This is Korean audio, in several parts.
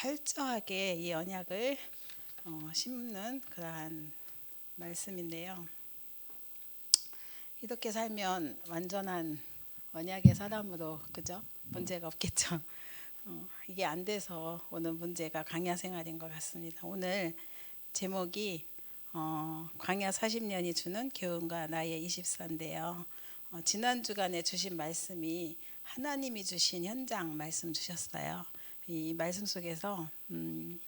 철저하게 이 언약을 어, 심는 그러한 말씀인데요. 이렇게 살면 완전한 언약의 사람으로 그죠? 문제가 없겠죠. 어, 이게 안 돼서 오는 문제가 광야 생활인 것 같습니다. 오늘 제목이 어, 광야 40년이 주는 교훈과 나의 24인데요. 어, 지난 주간에 주신 말씀이 하나님이 주신 현장 말씀 주셨어요. 이 말씀 속에서 음,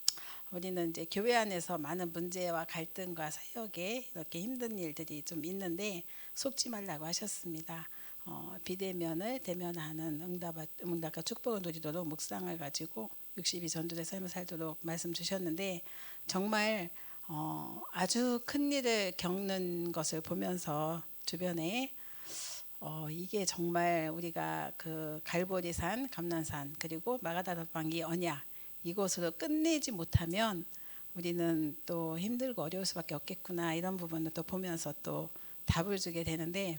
우리는 이제 교회 안에서 많은 문제와 갈등과 사역에 이렇게 힘든 일들이 좀 있는데 속지 말라고 하셨습니다. 어, 비대면을 대면하는 응답, 응답과 축복을 누리도록 묵상을 가지고 62 전도의 삶을 살도록 말씀 주셨는데 정말 어, 아주 큰 일을 겪는 것을 보면서 주변에 어, 이게 정말 우리가 그 갈보리산, 감난산 그리고 마가다락방이 언약 이곳으로 끝내지 못하면 우리는 또 힘들고 어려울 수밖에 없겠구나 이런 부분을 또 보면서 또 답을 주게 되는데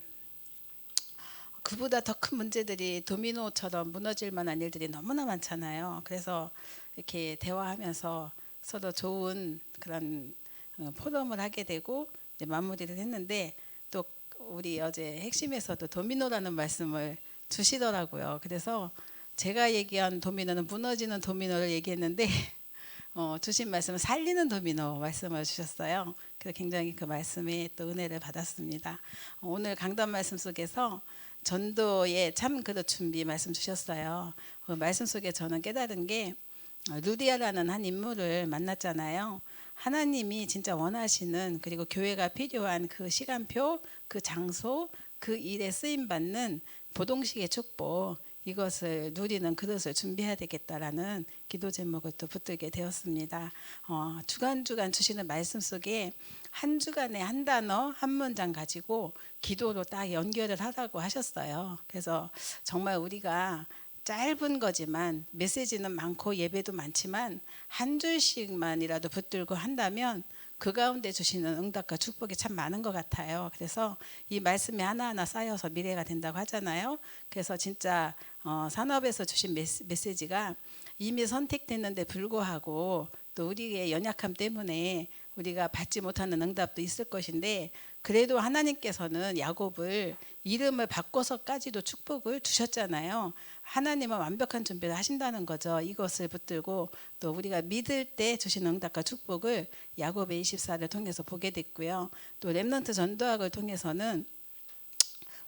그보다 더 큰 문제들이 도미노처럼 무너질 만한 일들이 너무나 많잖아요. 그래서 이렇게 대화하면서 서로 좋은 그런 어, 포럼을 하게 되고 마무리를 했는데 또 우리 어제 핵심에서도 도미노라는 말씀을 주시더라고요. 그래서 제가 얘기한 도미노는 무너지는 도미노를 얘기했는데 어, 주신 말씀은 살리는 도미노 말씀을 주셨어요. 그래서 굉장히 그 말씀에 또 은혜를 받았습니다. 어, 오늘 강단 말씀 속에서 전도의 참 그릇 준비 말씀 주셨어요. 그 말씀 속에 저는 깨달은 게 어, 루디아라는 한 인물을 만났잖아요. 하나님이 진짜 원하시는 그리고 교회가 필요한 그 시간표, 그 장소, 그 일에 쓰임 받는 보동식의 축복 이것을 누리는 그릇을 준비해야 되겠다라는 기도 제목을 또 붙들게 되었습니다. 어, 주간 주간 주시는 말씀 속에 한 주간에 한 단어 한 문장 가지고 기도로 딱 연결을 하라고 하셨어요. 그래서 정말 우리가 짧은 거지만 메시지는 많고 예배도 많지만 한 줄씩만이라도 붙들고 한다면 그 가운데 주시는 응답과 축복이 참 많은 것 같아요. 그래서 이 말씀이 하나하나 쌓여서 미래가 된다고 하잖아요. 그래서 진짜 어, 산업에서 주신 메시, 메시지가 이미 선택됐는데 불구하고 또 우리의 연약함 때문에 우리가 받지 못하는 응답도 있을 것인데 그래도 하나님께서는 야곱을 이름을 바꿔서까지도 축복을 주셨잖아요. 하나님은 완벽한 준비를 하신다는 거죠. 이것을 붙들고 또 우리가 믿을 때 주신 응답과 축복을 야곱의 24를 통해서 보게 됐고요. 또 렘넌트 전도학을 통해서는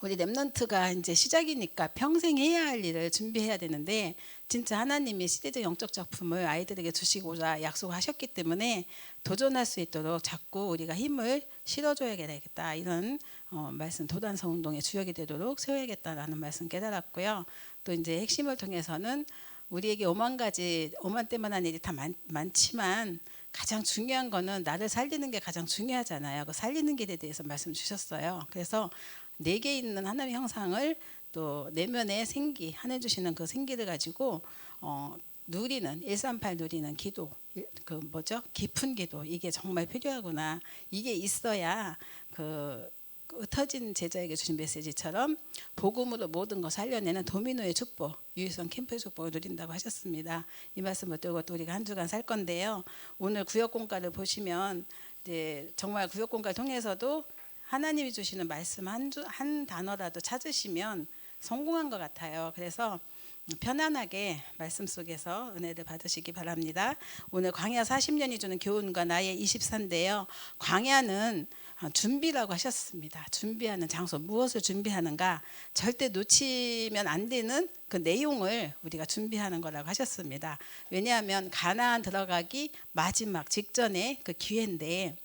우리 렘넌트가 이제 시작이니까 평생 해야 할 일을 준비해야 되는데 진짜 하나님이 시대적 영적 작품을 아이들에게 주시고자 약속하셨기 때문에 도전할 수 있도록 자꾸 우리가 힘을 실어줘야 되겠다 이런 어, 말씀 도단성 운동의 주역이 되도록 세워야겠다라는 말씀 깨달았고요. 또 이제 핵심을 통해서는 우리에게 오만 가지 오만 때만 한 일이 다 많, 많지만 가장 중요한 거는 나를 살리는 게 가장 중요하잖아요. 그 살리는 길에 대해서 말씀 주셨어요. 그래서 내게 있는 하나님의 형상을 또 내면의 생기 하내 주시는 그 생기를 가지고 어, 누리는 138 누리는 기도 그 뭐죠? 깊은 기도. 이게 정말 필요하구나. 이게 있어야 그 흩어진 제자에게 주신 메시지처럼 복음으로 모든 거 살려내는 도미노의 축복 유일성 캠프의 축복을 누린다고 하셨습니다. 이 말씀을 들고 또 우리가 한 주간 살 건데요. 오늘 구역 공가를 보시면 이제 정말 구역 공가를 통해서도 하나님이 주시는 말씀 한, 주, 한 단어라도 찾으시면 성공한 것 같아요. 그래서 편안하게 말씀 속에서 은혜를 받으시기 바랍니다. 오늘 광야 40년이 주는 교훈과 나의 24인데요. 광야는 준비라고 하셨습니다. 준비하는 장소 무엇을 준비하는가 절대 놓치면 안 되는 그 내용을 우리가 준비하는 거라고 하셨습니다. 왜냐하면 가나안 들어가기 마지막 직전에 그 기회인데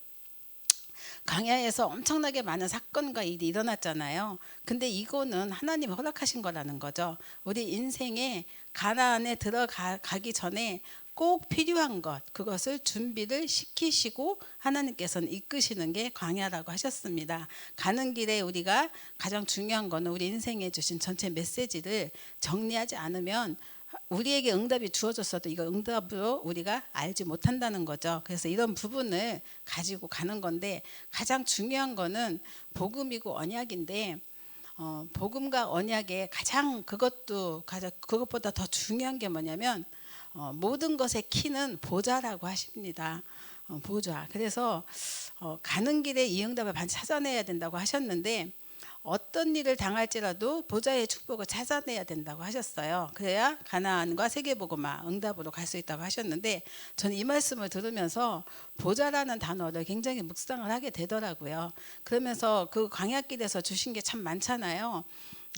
광야에서 엄청나게 많은 사건과 일이 일어났잖아요. 근데 이거는 하나님 허락하신 거라는 거죠. 우리 인생에 가나안에 들어가기 전에 꼭 필요한 것 그것을 준비를 시키시고 하나님께서는 이끄시는 게 광야라고 하셨습니다. 가는 길에 우리가 가장 중요한 거는 우리 인생에 주신 전체 메시지를 정리하지 않으면 우리에게 응답이 주어졌어도 이거 응답으로 우리가 알지 못한다는 거죠. 그래서 이런 부분을 가지고 가는 건데 가장 중요한 거는 복음이고 언약인데 어, 복음과 언약의 가장 그것도 가장 그것보다 더 중요한 게 뭐냐면 어, 모든 것의 키는 보좌라고 하십니다. 어, 보좌. 그래서 어, 가는 길에 이 응답을 반드시 찾아내야 된다고 하셨는데 어떤 일을 당할지라도 보좌의 축복을 찾아내야 된다고 하셨어요. 그래야 가나안과 세계복음화 응답으로 갈 수 있다고 하셨는데 저는 이 말씀을 들으면서 보좌라는 단어를 굉장히 묵상을 하게 되더라고요. 그러면서 그 광야길에서 주신 게 참 많잖아요.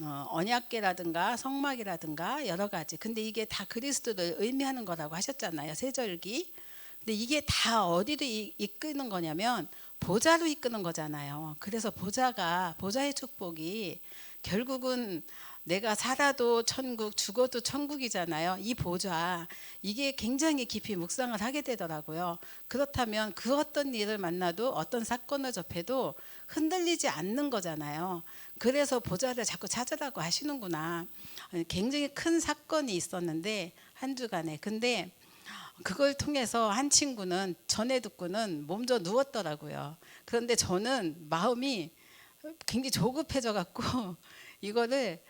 어, 언약계라든가 성막이라든가 여러 가지. 근데 이게 다 그리스도를 의미하는 거라고 하셨잖아요. 세절기. 근데 이게 다 어디로 이- 이끄는 거냐면 보좌로 이끄는 거잖아요. 그래서 보좌가 보좌의 축복이 결국은 내가 살아도 천국, 죽어도 천국이잖아요. 이 보좌 이게 굉장히 깊이 묵상을 하게 되더라고요. 그렇다면 그 어떤 일을 만나도 어떤 사건을 접해도 흔들리지 않는 거잖아요. 그래서 보좌를 자꾸 찾으라고 하시는구나. 굉장히 큰 사건이 있었는데 한 주간에 근데 그걸 통해서 한 친구는 전에 듣고는 몸져 누웠더라고요. 그런데 저는 마음이 굉장히 조급해져 갖고 이거를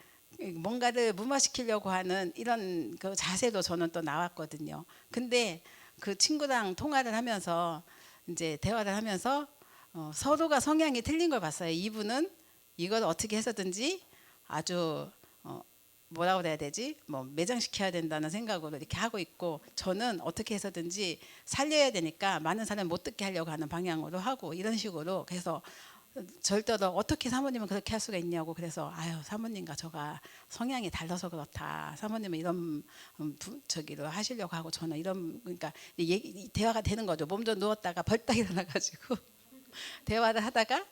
뭔가를 무마시키려고 하는 이런 그 자세로 저는 또 나왔거든요. 근데 그 친구랑 통화를 하면서 이제 대화를 하면서 어, 서로가 성향이 틀린 걸 봤어요. 이분은 이걸 어떻게 해서든지 아주 어, 뭐라고 그래야 되지? 뭐 매장시켜야 된다는 생각으로 이렇게 하고 있고 저는 어떻게 해서든지 살려야 되니까 많은 사람 못 듣게 하려고 하는 방향으로 하고 이런 식으로 그래서 절대로 어떻게 사모님은 그렇게 할 수가 있냐고 그래서 아유 사모님과 저가 성향이 달라서 그렇다 사모님은 이런 음, 부- 저기로 하시려고 하고 저는 이런 그러니까 이 얘기, 이 대화가 되는 거죠 몸도 누웠다가 벌떡 일어나가지고 대화를 하다가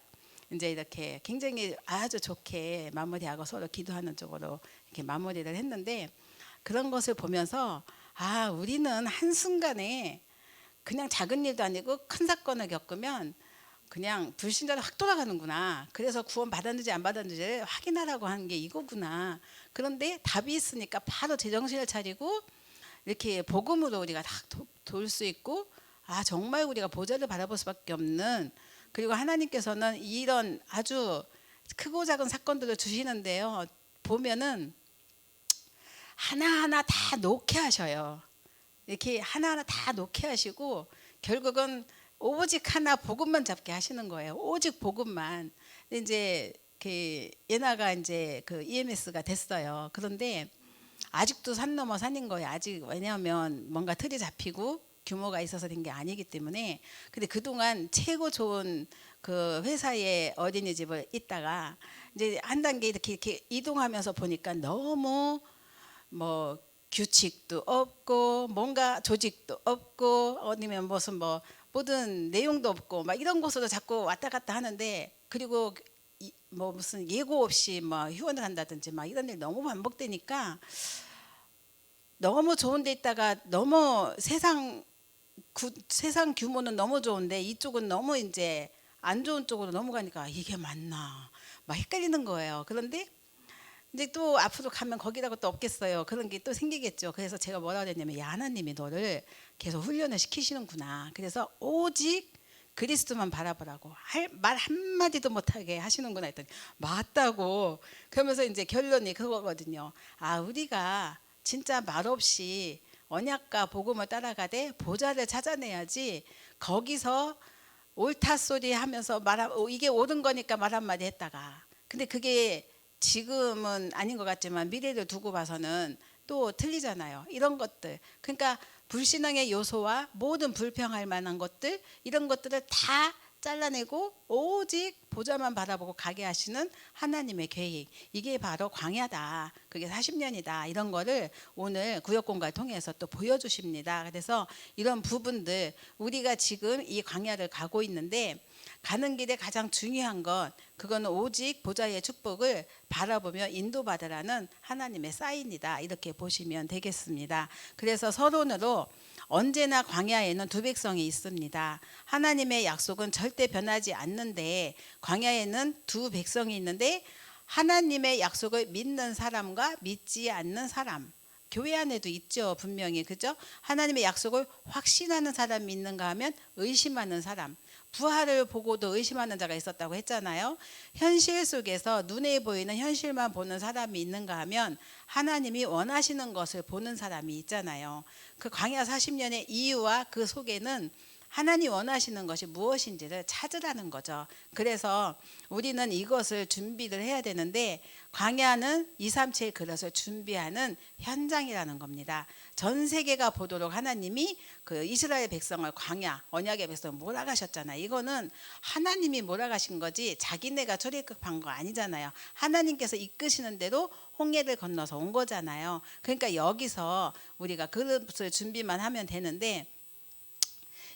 이제 이렇게 굉장히 아주 좋게 마무리하고 서로 기도하는 쪽으로 이렇게 마무리를 했는데 그런 것을 보면서 아 우리는 한 순간에 그냥 작은 일도 아니고 큰 사건을 겪으면 그냥 불신자로 확 돌아가는구나. 그래서 구원 받았는지 안 받았는지를 확인하라고 하는 게 이거구나. 그런데 답이 있으니까 바로 제정신을 차리고 이렇게 복음으로 우리가 다 돌 수 있고 아 정말 우리가 보좌를 바라볼 수밖에 없는 그리고 하나님께서는 이런 아주 크고 작은 사건들을 주시는데요. 보면은 하나하나 다 놓게 하셔요. 이렇게 하나하나 다 놓게 하시고 결국은 오직 하나 복음만 잡게 하시는 거예요. 오직 복음만. 근데 이제 그 예나가 이제 그 EMS가 됐어요. 그런데 아직도 산 넘어 산인 거예요. 아직 왜냐하면 뭔가 틀이 잡히고 규모가 있어서 된 게 아니기 때문에. 근데 그동안 최고 좋은 그 회사의 어린이집을 있다가 이제 한 단계 이렇게, 이렇게 이동하면서 보니까 너무 뭐 규칙도 없고 뭔가 조직도 없고 아니면 무슨 뭐 모든 내용도 없고 막 이런 곳으로 자꾸 왔다 갔다 하는데 그리고 이- 뭐 무슨 예고 없이 뭐 휴원을 한다든지 막 이런 일 너무 반복되니까 너무 좋은 데 있다가 너무 세상 구, 세상 규모는 너무 좋은데 이쪽은 너무 이제 안 좋은 쪽으로 넘어가니까 이게 맞나 막 헷갈리는 거예요. 그런데 이제 또 앞으로 가면 거기라고 또 없겠어요. 그런 게 또 생기겠죠. 그래서 제가 뭐라고 했냐면 야 하나님이 너를 계속 훈련을 시키시는구나. 그래서 오직 그리스도만 바라보라고 말 한마디도 못하게 하시는구나 했더니 맞다고 그러면서 이제 결론이 그거거든요. 아 우리가 진짜 말없이 언약과 복음을 따라가되 보좌를 찾아내야지 거기서 옳다 소리 하면서 말 이게 옳은 거니까 말 한마디 했다가 근데 그게 지금은 아닌 것 같지만 미래를 두고 봐서는 또 틀리잖아요. 이런 것들. 그러니까 불신앙의 요소와 모든 불평할 만한 것들 이런 것들을 다 잘라내고 오직 보좌만 바라보고 가게 하시는 하나님의 계획. 이게 바로 광야다. 그게 40년이다. 이런 거를 오늘 구역 공간을 통해서 또 보여주십니다. 그래서 이런 부분들 우리가 지금 이 광야를 가고 있는데 가는 길에 가장 중요한 건 그거는 오직 보좌의 축복을 바라보며 인도받으라는 하나님의 사인이다. 이렇게 보시면 되겠습니다. 그래서 서론으로 언제나 광야에는 두 백성이 있습니다. 하나님의 약속은 절대 변하지 않는데 광야에는 두 백성이 있는데 하나님의 약속을 믿는 사람과 믿지 않는 사람. 교회 안에도 있죠 분명히 그죠 하나님의 약속을 확신하는 사람이 있는가 하면 의심하는 사람 부활을 보고도 의심하는 자가 있었다고 했잖아요. 현실 속에서 눈에 보이는 현실만 보는 사람이 있는가 하면 하나님이 원하시는 것을 보는 사람이 있잖아요. 그 광야 40년의 이유와 그 속에는 하나님 원하시는 것이 무엇인지를 찾으라는 거죠. 그래서 우리는 이것을 준비를 해야 되는데 광야는 2, 3, 7 그릇을 준비하는 현장이라는 겁니다. 전 세계가 보도록 하나님이 그 이스라엘 백성을 광야 언약의 백성 몰아가셨잖아요. 이거는 하나님이 몰아가신 거지 자기네가 출애굽한 거 아니잖아요. 하나님께서 이끄시는 대로 홍해를 건너서 온 거잖아요. 그러니까 여기서 우리가 그릇을 준비만 하면 되는데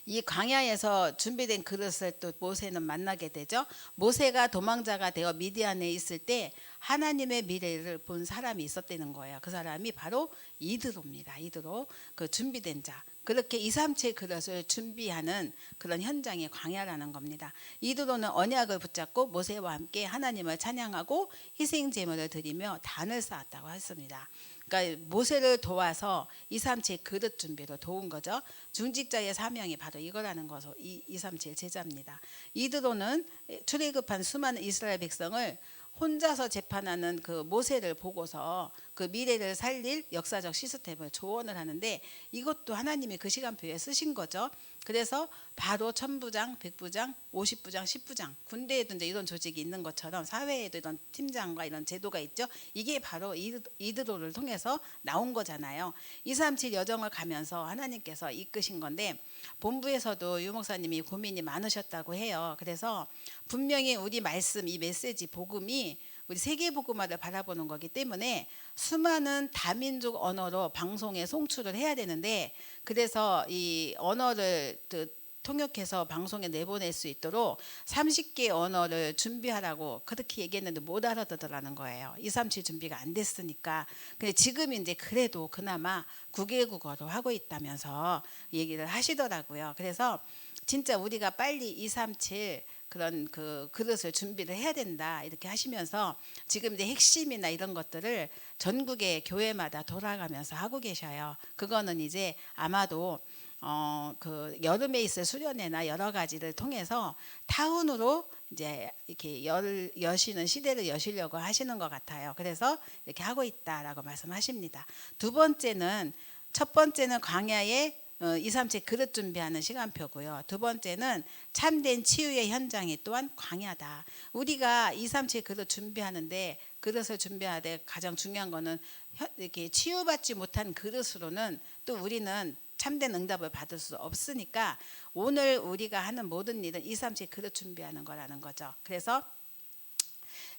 이 광야에서 준비된 그릇을 또 모세는 만나게 되죠. 모세가 도망자가 되어 미디안에 있을 때 하나님의 미래를 본 사람이 있었다는 거예요. 그 사람이 바로 이드로입니다. 이드로 그 준비된 자. 그렇게 2, 3, 7 그릇을 준비하는 그런 현장의 광야라는 겁니다. 이드로는 언약을 붙잡고 모세와 함께 하나님을 찬양하고 희생 제물을 드리며 단을 쌓았다고 했습니다. 그러니까 모세를 도와서 2, 3, 7 그릇 준비를 도운 거죠. 중직자의 사명이 바로 이거라는 것으로 2, 3, 7 제자입니다. 이드로는 출애굽한 수많은 이스라엘 백성을 혼자서 재판하는 그 모세를 보고서 그 미래를 살릴 역사적 시스템을 조언을 하는데 이것도 하나님이 그 시간표에 쓰신 거죠. 그래서 바로 천부장, 백부장, 오십부장, 십부장 군대에도 이제 이런 조직이 있는 것처럼 사회에도 이런 팀장과 이런 제도가 있죠. 이게 바로 이드- 이드로를 통해서 나온 거잖아요. 237 여정을 가면서 하나님께서 이끄신 건데 본부에서도 유 목사님이 고민이 많으셨다고 해요. 그래서 분명히 우리 말씀 이 메시지 복음이 우리 세계 복음화를 바라보는 거기 때문에 수많은 다민족 언어로 방송에 송출을 해야 되는데 그래서 이 언어를 그 통역해서 방송에 내보낼 수 있도록 30개 언어를 준비하라고 그렇게 얘기했는데 못 알아듣더라는 거예요. 2, 3, 7 준비가 안 됐으니까. 근데 지금 이제 그래도 그나마 9개 국어로 하고 있다면서 얘기를 하시더라고요. 그래서 진짜 우리가 빨리 2, 3, 7 그런 그 그릇을 준비를 해야 된다 이렇게 하시면서 지금 이제 핵심이나 이런 것들을 전국의 교회마다 돌아가면서 하고 계셔요. 그거는 이제 아마도 어 그 여름에 있을 수련회나 여러 가지를 통해서 타운으로 이제 이렇게 열 여시는 시대를 여시려고 하시는 것 같아요. 그래서 이렇게 하고 있다라고 말씀하십니다. 두 번째는 첫 번째는 광야에 어, 2, 3체 그릇 준비하는 시간표고요. 두 번째는 참된 치유의 현장이 또한 광야다. 우리가 2, 3체 그릇 준비하는데 그릇을 준비하되 가장 중요한 거는 혀- 이렇게 치유받지 못한 그릇으로는 또 우리는 참된 응답을 받을 수 없으니까 오늘 우리가 하는 모든 일은 2, 3체 그릇 준비하는 거라는 거죠. 그래서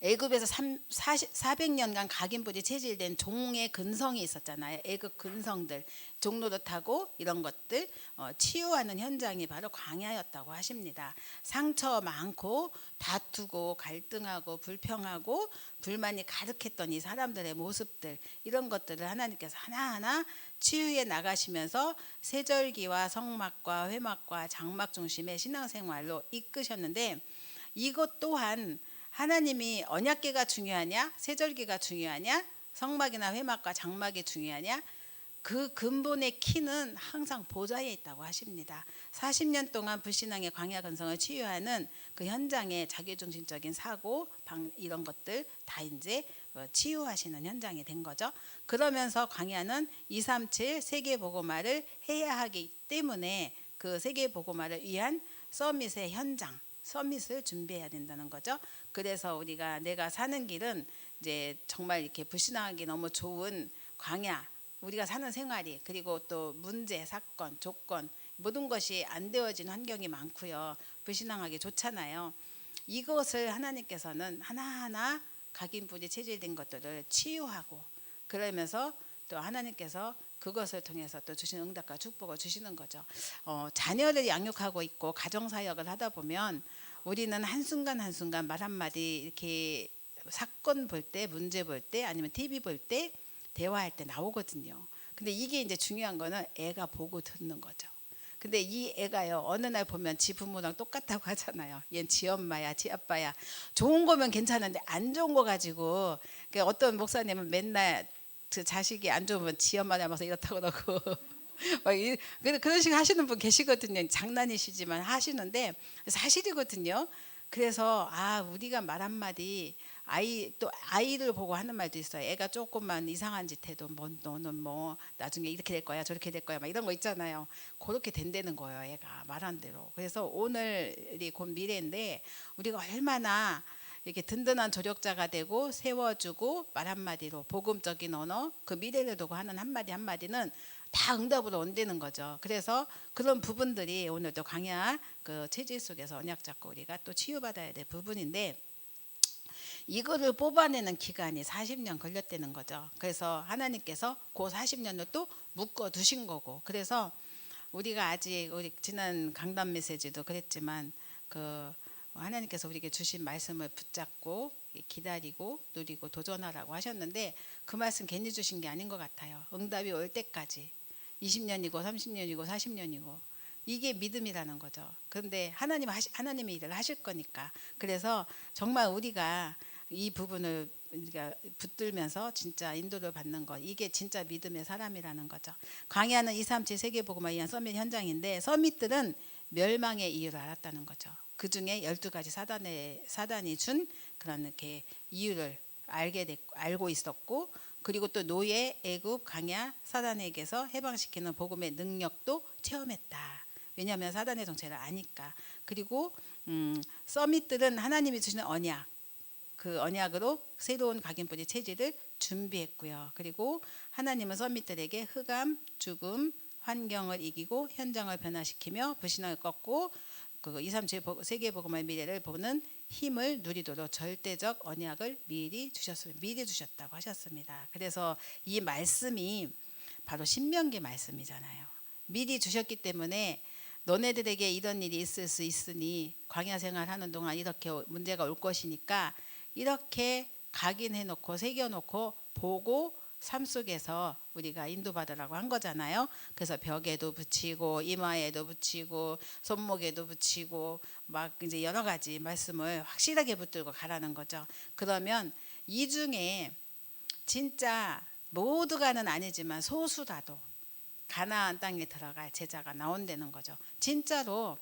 애굽에서 3, 40, 400년간 각인부지 체질된 종의 근성이 있었잖아요. 애굽 근성들 종로도 타고 이런 것들 어, 치유하는 현장이 바로 광야였다고 하십니다. 상처 많고 다투고 갈등하고 불평하고 불만이 가득했던 이 사람들의 모습들 이런 것들을 하나님께서 하나하나 치유해 나가시면서 세절기와 성막과 회막과 장막 중심의 신앙생활로 이끄셨는데 이것 또한 하나님이 언약계가 중요하냐, 세절기가 중요하냐, 성막이나 회막과 장막이 중요하냐, 그 근본의 키는 항상 보좌에 있다고 하십니다. 40년 동안 불신앙의 광야 근성을 치유하는 그 현장의 자기중심적인 사고, 방, 이런 것들 다 이제 어, 치유하시는 현장이 된 거죠. 그러면서 광야는 237 세계 보고마를 해야 하기 때문에 그 세계 보고마를 위한 서밋의 현장, 서밋을 준비해야 된다는 거죠. 그래서 우리가 내가 사는 길은 이제 정말 이렇게 불신앙하기 너무 좋은 광야, 우리가 사는 생활이 그리고 또 문제, 사건, 조건 모든 것이 안 되어진 환경이 많고요. 불신앙하기 좋잖아요. 이것을 하나님께서는 하나하나 각인부지 체질된 것들을 치유하고 그러면서 또 하나님께서 그것을 통해서 또 주신 응답과 축복을 주시는 거죠. 어, 자녀를 양육하고 있고 가정 사역을 하다 보면 우리는 한 순간 한 순간 말 한마디 이렇게 사건 볼 때, 문제 볼 때, 아니면 TV 볼 때, 대화할 때 나오거든요. 근데 이게 이제 중요한 거는 애가 보고 듣는 거죠. 근데 이 애가요 어느 날 보면 지 부모랑 똑같다고 하잖아요. 얜지 엄마야, 지 아빠야. 좋은 거면 괜찮은데 안 좋은 거 가지고 그 어떤 목사님은 맨날 그 자식이 안 좋으면 지 엄마 닮아서 이렇다고 그러고 막 이- 그런 식 하시는 분 계시거든요. 장난이시지만 하시는데 사실이거든요. 그래서 아 우리가 말 한마디 아이 또 아이를 보고 하는 말도 있어요. 애가 조금만 이상한 짓 해도 뭐 너는 뭐 나중에 이렇게 될 거야 저렇게 될 거야 막 이런 거 있잖아요. 그렇게 된다는 거예요. 애가 말한 대로. 그래서 오늘이 곧 미래인데 우리가 얼마나 이렇게 든든한 조력자가 되고 세워주고 말 한마디로 복음적인 언어 그 미래를 두고 하는 한마디 한마디는 다 응답으로 온다는 거죠. 그래서 그런 부분들이 오늘도 강야 그 체질 속에서 언약 잡고 우리가 또 치유받아야 될 부분인데 이거를 뽑아내는 기간이 40년 걸렸다는 거죠. 그래서 하나님께서 그 40년을 또 묶어 두신 거고. 그래서 우리가 아직 우리 지난 강단 메시지도 그랬지만 그 하나님께서 우리에게 주신 말씀을 붙잡고 기다리고 누리고 도전하라고 하셨는데 그 말씀 괜히 주신 게 아닌 것 같아요. 응답이 올 때까지 20년이고 30년이고 40년이고 이게 믿음이라는 거죠. 그런데 하나님 하시, 하나님의 일을 하실 거니까 그래서 정말 우리가 이 부분을 우리가 붙들면서 진짜 인도를 받는 것 이게 진짜 믿음의 사람이라는 거죠. 광야는 237 세계복음화 위한 서밋 현장인데 서밋들은 멸망의 이유를 알았다는 거죠. 그 중에 12가지 사단의 사단이 준 그런 이렇게 이유를 알게 됐고 알고 있었고 그리고 또 노예, 애굽, 강야, 사단에게서 해방시키는 복음의 능력도 체험했다. 왜냐하면 사단의 정체를 아니까. 그리고 음, 서밋들은 하나님이 주시는 언약, 그 언약으로 새로운 각인뿌리 체질을 준비했고요. 그리고 하나님은 서밋들에게 흑암, 죽음, 환경을 이기고 현장을 변화시키며 불신앙을 꺾고 그 2, 3 세계 복음의 미래를 보는 힘을 누리도록 절대적 언약을 미리 주셨습니다. 미리 주셨다고 하셨습니다. 그래서 이 말씀이 바로 신명기 말씀이잖아요. 미리 주셨기 때문에 너네들에게 이런 일이 있을 수 있으니 광야 생활하는 동안 이렇게 문제가 올 것이니까 이렇게 각인해 놓고 새겨 놓고 보고 삶 속에서 우리가 인도받으라고 한 거잖아요. 그래서 벽에도 붙이고 이마에도 붙이고 손목에도 붙이고 막 이제 여러 가지 말씀을 확실하게 붙들고 가라는 거죠. 그러면 이 중에 진짜 모두가는 아니지만 소수라도 가나안 땅에 들어갈 제자가 나온다는 거죠. 진짜로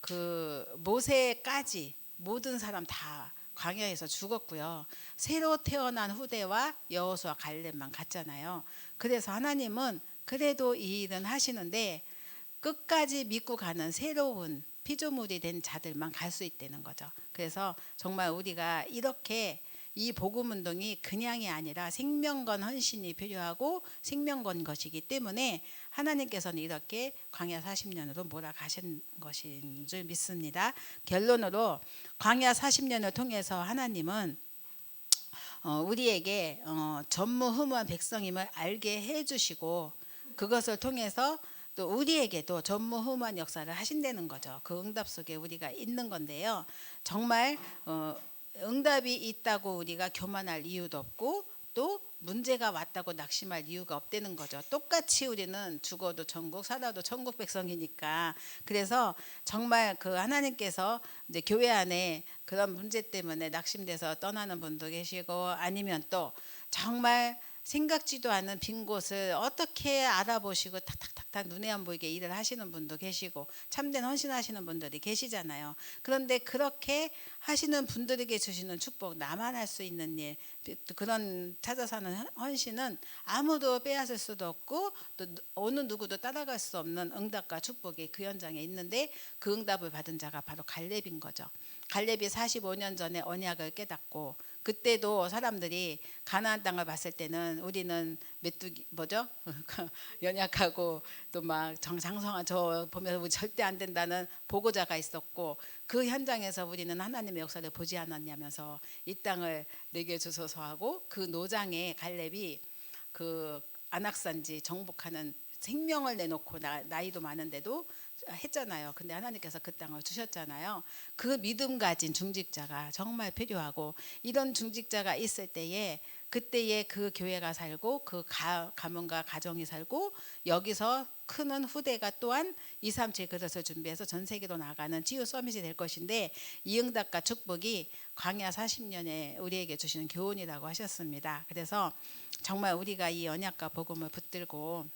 그 모세까지 모든 사람 다 광야에서 죽었고요. 새로 태어난 후대와 여호수아 갈렙만 갔잖아요. 그래서 하나님은 그래도 이 일은 하시는데 끝까지 믿고 가는 새로운 피조물이 된 자들만 갈 수 있다는 거죠. 그래서 정말 우리가 이렇게 이 복음 운동이 그냥이 아니라 생명건 헌신이 필요하고 생명건 것이기 때문에 하나님께서는 이렇게 광야 40년으로 몰아가신 것인 줄 믿습니다. 결론으로 광야 40년을 통해서 하나님은 어, 우리에게 어, 전무후무한 백성임을 알게 해주시고 그것을 통해서 또 우리에게도 전무후무한 역사를 하신다는 거죠. 그 응답 속에 우리가 있는 건데요. 정말 어, 응답이 있다고 우리가 교만할 이유도 없고 또 문제가 왔다고 낙심할 이유가 없다는 거죠. 똑같이 우리는 죽어도 천국, 살아도 천국 백성이니까. 그래서 정말 그 하나님께서 이제 교회 안에 그런 문제 때문에 낙심돼서 떠나는 분도 계시고 아니면 또 정말 생각지도 않은 빈 곳을 어떻게 알아보시고 탁탁탁탁 눈에 안 보이게 일을 하시는 분도 계시고 참된 헌신하시는 분들이 계시잖아요. 그런데 그렇게 하시는 분들에게 주시는 축복, 나만 할 수 있는 일, 또 그런 찾아서 하는 헌신은 아무도 빼앗을 수도 없고 또 어느 누구도 따라갈 수 없는 응답과 축복이 그 현장에 있는데 그 응답을 받은 자가 바로 갈렙인 거죠. 갈렙이 45년 전에 언약을 깨닫고 그때도 사람들이 가나안 땅을 봤을 때는 우리는 메뚜기 뭐죠? 연약하고 또 막 정상성한 저 보면서 우리 절대 안 된다는 보고자가 있었고 그 현장에서 우리는 하나님의 역사를 보지 않았냐면서 이 땅을 내게 주소서 하고 그 노장에 갈렙이 그 안악산지 정복하는 생명을 내놓고 나, 나이도 많은데도 했잖아요. 근데 하나님께서 그 땅을 주셨잖아요. 그 믿음 가진 중직자가 정말 필요하고 이런 중직자가 있을 때에 그때에 그 교회가 살고 그 가, 가문과 가정이 살고 여기서 크는 후대가 또한 2, 3, 7 그릇을 준비해서 전 세계로 나가는 치유 서밋이 될 것인데 이 응답과 축복이 광야 40년에 우리에게 주시는 교훈이라고 하셨습니다. 그래서 정말 우리가 이 언약과 복음을 붙들고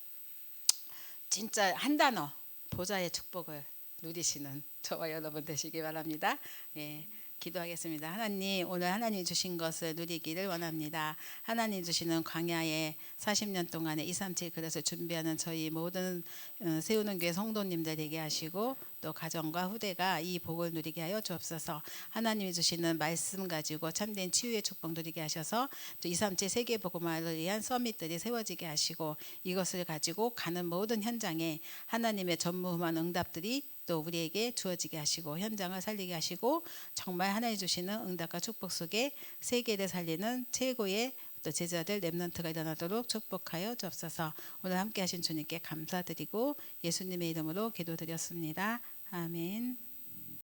진짜 한 단어 보좌의 축복을 누리시는 저와 여러분 되시기 바랍니다. 예. 기도하겠습니다. 하나님, 오늘 하나님 주신 것을 누리기를 원합니다. 하나님 주시는 광야에 40년 동안의 237 그릇을 준비하는 저희 모든 어, 세우는 교회 성도님들 되게 하시고 또 가정과 후대가 이 복을 누리게 하여 주옵소서. 하나님이 주시는 말씀 가지고 참된 치유의 축복 누리게 하셔서 또 237 세계 복음화를 위한 서밋들이 세워지게 하시고 이것을 가지고 가는 모든 현장에 하나님의 전무후무한 응답들이 또 우리에게 주어지게 하시고 현장을 살리게 하시고 정말 하나님 주시는 응답과 축복 속에 세계를 살리는 최고의 또 제자들 렘넌트가 일어나도록 축복하여 주옵소서. 오늘 함께 하신 주님께 감사드리고 예수님의 이름으로 기도드렸습니다. 아멘.